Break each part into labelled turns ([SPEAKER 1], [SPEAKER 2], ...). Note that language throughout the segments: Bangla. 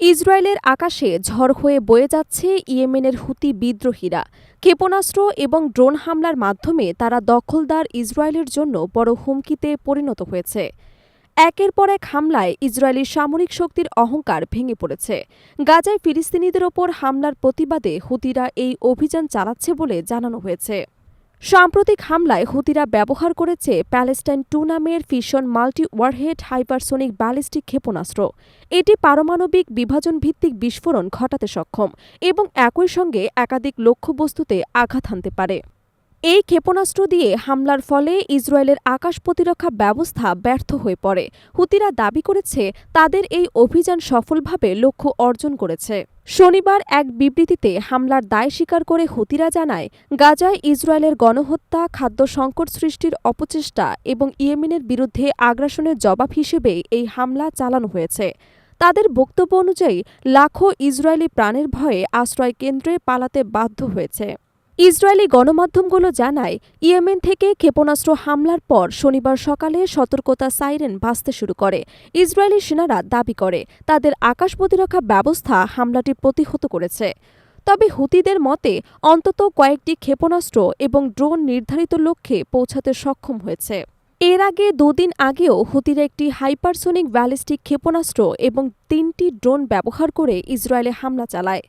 [SPEAKER 1] ইসরায়েলের আকাশে ঝড় হয়ে বয়ে যাচ্ছে ইয়েমেনের হুতি বিদ্রোহীরা। ক্ষেপণাস্ত্র এবং ড্রোন হামলার মাধ্যমে তারা দখলদার ইসরায়েলের জন্য বড় হুমকিতে পরিণত হয়েছে। একের পর এক হামলায় ইসরায়েলি সামরিক শক্তির অহংকার ভেঙে পড়েছে। গাজায় ফিলিস্তিনিদের ওপর হামলার প্রতিবাদে হুতিরা এই অভিযান চালাচ্ছে বলে জানানো হয়েছে। সাম্প্রতিক হামলায় হুতিরা ব্যবহার করেছে প্যালেস্টাইন টু নামের fission multi warhead hypersonic ballistic ক্ষেপণাস্ত্র। এটি পারমাণবিক বিভাজন ভিত্তিক বিস্ফোরণ ঘটাতে সক্ষম এবং একই সঙ্গে একাধিক লক্ষ্যবস্তুতে আঘাত হানতে পারে। এই ক্ষেপণাস্ত্র দিয়ে হামলার ফলে ইসরায়েলের আকাশ প্রতিরক্ষা ব্যবস্থা ব্যর্থ হয়ে পড়ে। হুতিরা দাবি করেছে, তাদের এই অভিযান সফলভাবে লক্ষ্য অর্জন করেছে। শনিবার এক বিবৃতিতে হামলার দায় স্বীকার করে হুতিরা জানায়, গাজায় ইসরায়েলের গণহত্যা, খাদ্য সংকট সৃষ্টির অপচেষ্টা এবং ইয়েমেনের বিরুদ্ধে আগ্রাসনের জবাব হিসেবে এই হামলা চালানো হয়েছে। তাদের বক্তব্য অনুযায়ী, লাখো ইসরায়েলি প্রাণের ভয়ে আশ্রয় কেন্দ্রে পালাতে বাধ্য হয়েছে। ইসরায়েলি গণমাধ্যমগুলো জানায়, ইয়েমেন থেকে ক্ষেপণাস্ত্র হামলার পর শনিবার সকালে সতর্কতা সাইরেন বাজতে শুরু করে। ইসরায়েলি সেনারা দাবি করে, তাদের আকাশ প্রতিরক্ষা ব্যবস্থা হামলাটি প্রতিহত করেছে। তবে হুতিদের মতে, অন্তত কয়েকটি ক্ষেপণাস্ত্র এবং ড্রোন নির্ধারিত লক্ষ্যে পৌঁছাতে সক্ষম হয়েছে। এর আগে দুদিন আগেও হুতির একটি হাইপারসোনিক ব্যালিস্টিক ক্ষেপণাস্ত্র এবং তিনটি ড্রোন ব্যবহার করে ইসরায়েলে হামলা চালায়।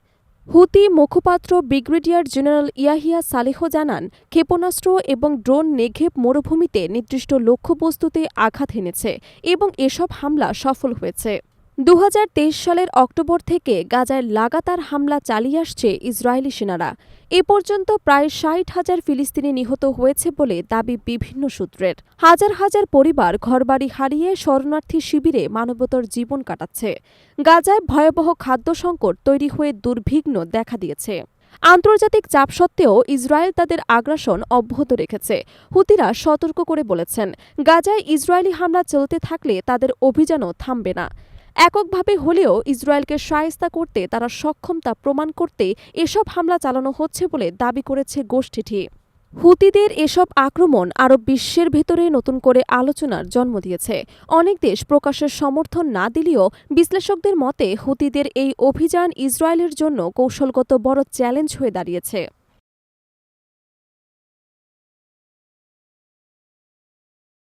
[SPEAKER 1] হুতি মুখপাত্র ব্রিগেডিয়ার জেনারেল ইয়াহিয়া সালেহ জানান, ক্ষেপণাস্ত্র এবং ড্রোন নেঘেব মরুভূমিতে নির্দিষ্ট লক্ষ্যবস্তুতে আঘাত হেনেছে এবং এসব হামলা সফল হয়েছে। দু হাজার তেইশ সালের অক্টোবর থেকে গাজায় লাগাতার হামলা চালিয়ে আসছে ইসরায়েলি সেনারা। এ পর্যন্ত প্রায় ষাট হাজার ফিলিস্তিনি নিহত হয়েছে বলে দাবি বিভিন্ন সূত্রের। হাজার হাজার পরিবার ঘরবাড়ি হারিয়ে শরণার্থী শিবিরে মানবতর জীবন কাটাচ্ছে। গাজায় ভয়াবহ খাদ্য সংকট তৈরি হয়ে দুর্বিঘ্ন দেখা দিয়েছে। আন্তর্জাতিক চাপ সত্ত্বেও ইসরায়েল তাদের আগ্রাসন অব্যাহত রেখেছে। হুতিরা সতর্ক করে বলেছেন, গাজায় ইসরায়েলি হামলা চলতে থাকলে তাদের অভিযানও থামবে না। এককভাবে হলেও ইসরায়েলকে সায়স্তা করতে তারা সক্ষম তা প্রমাণ করতে এসব হামলা চালানো হচ্ছে বলে দাবি করেছে গোষ্ঠীটি। হুতিদের এসব আক্রমণ আরব বিশ্বের ভেতরে নতুন করে আলোচনার জন্ম দিয়েছে। অনেক দেশ প্রকাশের সমর্থন না দিলেও বিশ্লেষকদের মতে হুতিদের এই অভিযান ইসরায়েলের জন্য কৌশলগত বড় চ্যালেঞ্জ হয়ে দাঁড়িয়েছে।